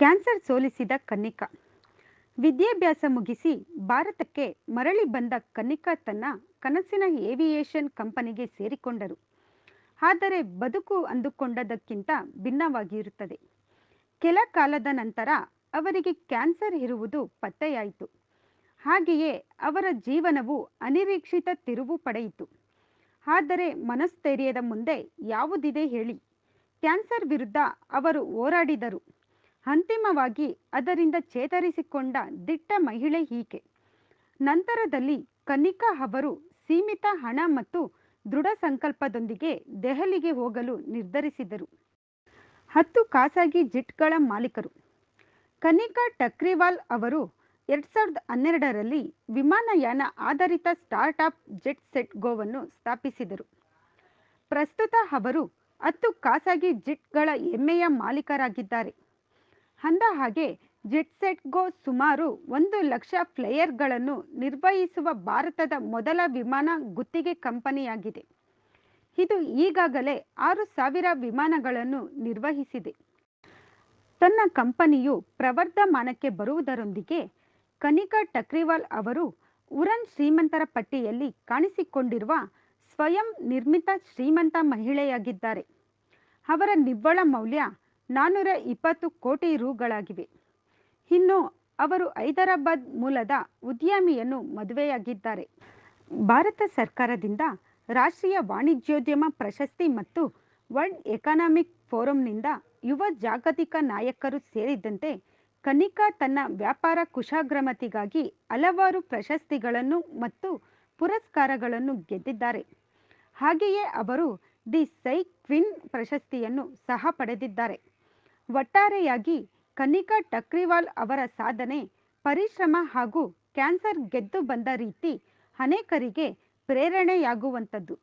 Cancer ಸೋಲಿಸಿದ ಕನ್ನಿಕಾ. ವಿದ್ಯಾಭ್ಯಾಸ ಮುಗಿಸಿ ಭಾರತಕ್ಕೆ ಮರಳಿ ಬಂದ ಕನ್ನಿಕಾ ತನ್ನ ಕನಸಿನ ಏವಿಯೇಷನ್ ಕಂಪನಿಗೆ ಸೇರಿಕೊಂಡರು. ಆದರೆ ಬದುಕು ಅಂದುಕೊಂಡದಕ್ಕಿಂತ ಭಿನ್ನವಾಗಿರುತ್ತದೆ. ಕೆಲ ಕಾಲದ ನಂತರ ಅವರಿಗೆ ಕ್ಯಾನ್ಸರ್ ಇರುವುದು ಪತ್ತೆಯಾಯಿತು. ಹಾಗೆಯೇ ಅವರ ಜೀವನವು ಅನಿರೀಕ್ಷಿತ ತಿರುವು ಪಡೆಯಿತು. ಆದರೆ ಮನಸ್ಥೈರ್ಯದ ಮುಂದೆ ಯಾವುದಿದೆ ಹೇಳಿ. ಕ್ಯಾನ್ಸರ್ ವಿರುದ್ಧ ಅವರು ಹೋರಾಡಿದರು. ಅಂತಿಮವಾಗಿ ಅದರಿಂದ ಚೇತರಿಸಿಕೊಂಡ ದಿಟ್ಟ ಮಹಿಳೆ ಈಕೆ ನಂತರದಲ್ಲಿ ಕನಿಕಾ ಅವರು ಸೀಮಿತ ಹಣ ಮತ್ತು ದೃಢ ಸಂಕಲ್ಪದೊಂದಿಗೆ ದೆಹಲಿಗೆ ಹೋಗಲು ನಿರ್ಧರಿಸಿದರು. ಹತ್ತು ಖಾಸಗಿ ಜಿಟ್ಗಳ ಮಾಲೀಕರು. ಕನಿಕಾ ಟಕ್ರಿವಾಲ್ ಅವರು ಎರಡು ಸಾವಿರದ ಹನ್ನೆರಡರಲ್ಲಿ ವಿಮಾನಯಾನ ಆಧಾರಿತ ಸ್ಟಾರ್ಟ್ಅಪ್ ಜೆಟ್ ಸೆಟ್ ಗೋವನ್ನು ಸ್ಥಾಪಿಸಿದರು. ಪ್ರಸ್ತುತ ಅವರು ಹತ್ತು ಖಾಸಗಿ ಜಿಟ್ಗಳ ಹೆಮ್ಮೆಯ ಮಾಲೀಕರಾಗಿದ್ದಾರೆ. ಅಂದ ಹಾಗೆ ಜೆಟ್ ಸೆಟ್ ಗೋ ಸುಮಾರು ಒಂದು ಲಕ್ಷ ಫ್ಲೈಯರ್ಗಳನ್ನು ನಿರ್ವಹಿಸುವ ಭಾರತದ ಮೊದಲ ವಿಮಾನ ಗುತ್ತಿಗೆ ಕಂಪನಿಯಾಗಿದೆ. ಇದು ಈಗಾಗಲೇ ಆರು ಸಾವಿರ ವಿಮಾನಗಳನ್ನು ನಿರ್ವಹಿಸಿದೆ. ತನ್ನ ಕಂಪನಿಯು ಪ್ರವರ್ಧಮಾನಕ್ಕೆ ಬರುವುದರೊಂದಿಗೆ ಕನಿಕಾ ಟಕ್ರಿವಾಲ್ ಅವರು ಉರನ್ ಶ್ರೀಮಂತರ ಪಟ್ಟಿಯಲ್ಲಿ ಕಾಣಿಸಿಕೊಂಡಿರುವ ಸ್ವಯಂ ನಿರ್ಮಿತ ಶ್ರೀಮಂತ ಮಹಿಳೆಯಾಗಿದ್ದಾರೆ. ಅವರ ನಿವ್ವಳ ಮೌಲ್ಯ ನಾನ್ನೂರ ಇಪ್ಪತ್ತು ಕೋಟಿ ರುಗಳಾಗಿವೆ. ಇನ್ನು ಅವರು ಹೈದರಾಬಾದ್ ಮೂಲದ ಉದ್ಯಮಿಯನ್ನು ಮದುವೆಯಾಗಿದ್ದಾರೆ. ಭಾರತ ಸರ್ಕಾರದಿಂದ ರಾಷ್ಟ್ರೀಯ ವಾಣಿಜ್ಯೋದ್ಯಮ ಪ್ರಶಸ್ತಿ ಮತ್ತು ವರ್ಲ್ಡ್ ಎಕನಾಮಿಕ್ ಫೋರಂನಿಂದ ಯುವ ಜಾಗತಿಕ ನಾಯಕರು ಸೇರಿದಂತೆ ಕನಿಕಾ ತನ್ನ ವ್ಯಾಪಾರ ಕುಶಾಗ್ರಮತಿಗಾಗಿ ಹಲವಾರು ಪ್ರಶಸ್ತಿಗಳನ್ನು ಮತ್ತು ಪುರಸ್ಕಾರಗಳನ್ನು ಗೆದ್ದಿದ್ದಾರೆ. ಹಾಗೆಯೇ ಅವರು ದಿ ಸೈ ಕ್ವಿನ್ ಪ್ರಶಸ್ತಿಯನ್ನು ಸಹ ಪಡೆದಿದ್ದಾರೆ. ಒಟ್ಟಾರೆಯಾಗಿ ಕನಿಕಾ ಟಕ್ರಿವಾಲ್ ಅವರ ಸಾಧನೆ ಪರಿಶ್ರಮ ಹಾಗೂ ಕ್ಯಾನ್ಸರ್ ಗೆದ್ದು ಬಂದ ರೀತಿ ಅನೇಕರಿಗೆ ಪ್ರೇರಣೆಯಾಗುವಂಥದ್ದು.